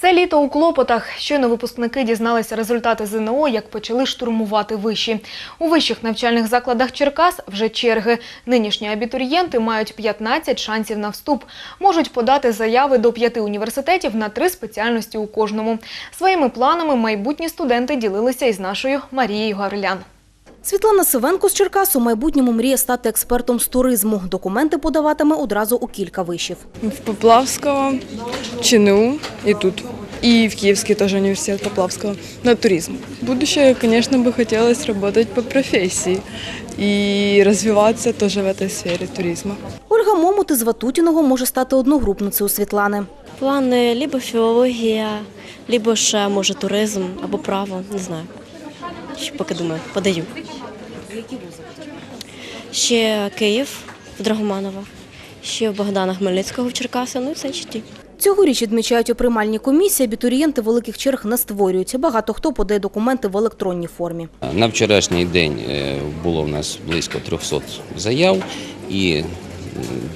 Це літо у Клопотах. Щойно випускники дізналися результати ЗНО, як почали штурмувати виші. У вищих навчальних закладах Черкас вже черги. Нинішні абітурієнти мають 15 шансів на вступ. Можуть подати заяви до п'яти університетів на три спеціальності у кожному. Своїми планами майбутні студенти ділилися із нашою Марією Гаврилян. Світлана Сивенко з Черкас у майбутньому мріє стати експертом з туризму. Документи подаватиме одразу у кілька вишів. В Поплавского, ЧНУ и тут. И в Киевский тоже университет Поплавского на туризм. В будущее, конечно, бы хотелось работать по профессии и развиваться тоже в этой сфере туризма. Ольга Момут із Ватутіного може стати одногрупницею Світлани. Плани либо філологія, либо ще може туризм або право, не знаю. Ще поки думаю, подаю. Ще Київ в Драгоманова, ще в Богдана Хмельницького в Черкаси, ну і це ті. Цьогоріч відмічають у приймальній комісії, абітурієнти великих черг не створюють. Багато хто подає документи в електронній формі. На вчорашній день е, було в нас близько 300 заяв і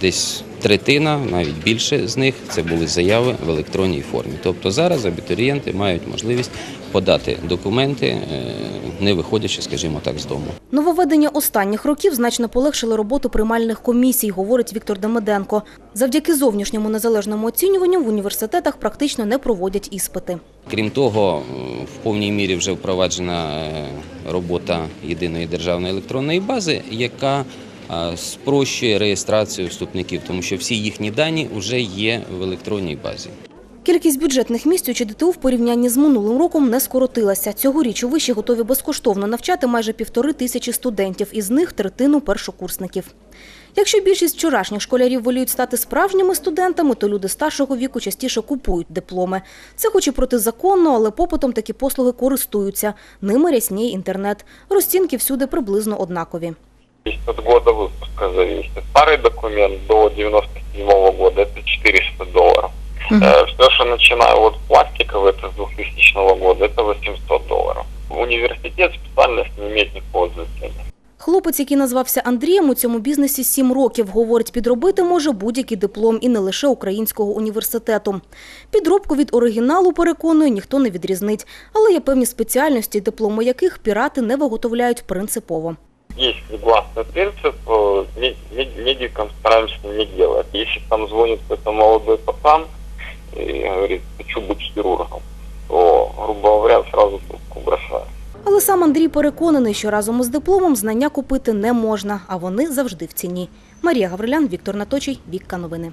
десь третина, навіть більше з них, це були заяви в електронній формі. Тобто зараз абітурієнти мають можливість подати документи, е, не виходячи, скажімо так, з дому. Нововведення останніх років значно полегшили роботу приймальних комісій, говорить Віктор Демиденко. Завдяки зовнішньому незалежному оцінюванню в університетах практично не проводять іспити. Крім того, е, в повній мірі вже впроваджена е, робота єдиної державної електронної бази, яка спрощує реєстрацію вступників, тому що всі їхні дані вже є в електронній базі. Кількість бюджетних місць у ЧДТУ в порівнянні з минулим роком не скоротилася. Цьогоріч у виші готові безкоштовно навчати майже півтори тисячі студентів, із них третину першокурсників. Якщо більшість вчорашніх школярів воліють стати справжніми студентами, то люди старшого віку частіше купують дипломи. Це хоч і протизаконно, але попитом такі послуги користуються. Ними рясніє інтернет. Розцінки всюди приблизно однакові Зависит от года выпуска зависит. Старый документ до 97 года это 400 долларов. Все, что начинаю вот пластиковый, это с 2000 года, это 800 долларов. Университет специально с ними не пользуется. Хлопець, який назвався Андрієм, у цьому бізнесі сім років. Говорить, підробити може будь-який диплом і не лише українського університету. Підробку від оригіналу, переконує, ніхто не відрізнить. Але є певні спеціальності, дипломи яких пірати не виготовляють принципово. Есть негласный принцип, э, ме- ме- медикам стараемся не делать. Если там звонит какой-то молодой пацан и говорит, хочу быть хирургом, то, грубо говоря, сразу трубку бросаю. Але сам Андрій переконаний, що разом із дипломом знання купити не можна, а вони завжди в ціні. Марія Гаврилян, Віктор Наточий, Вікка Новини.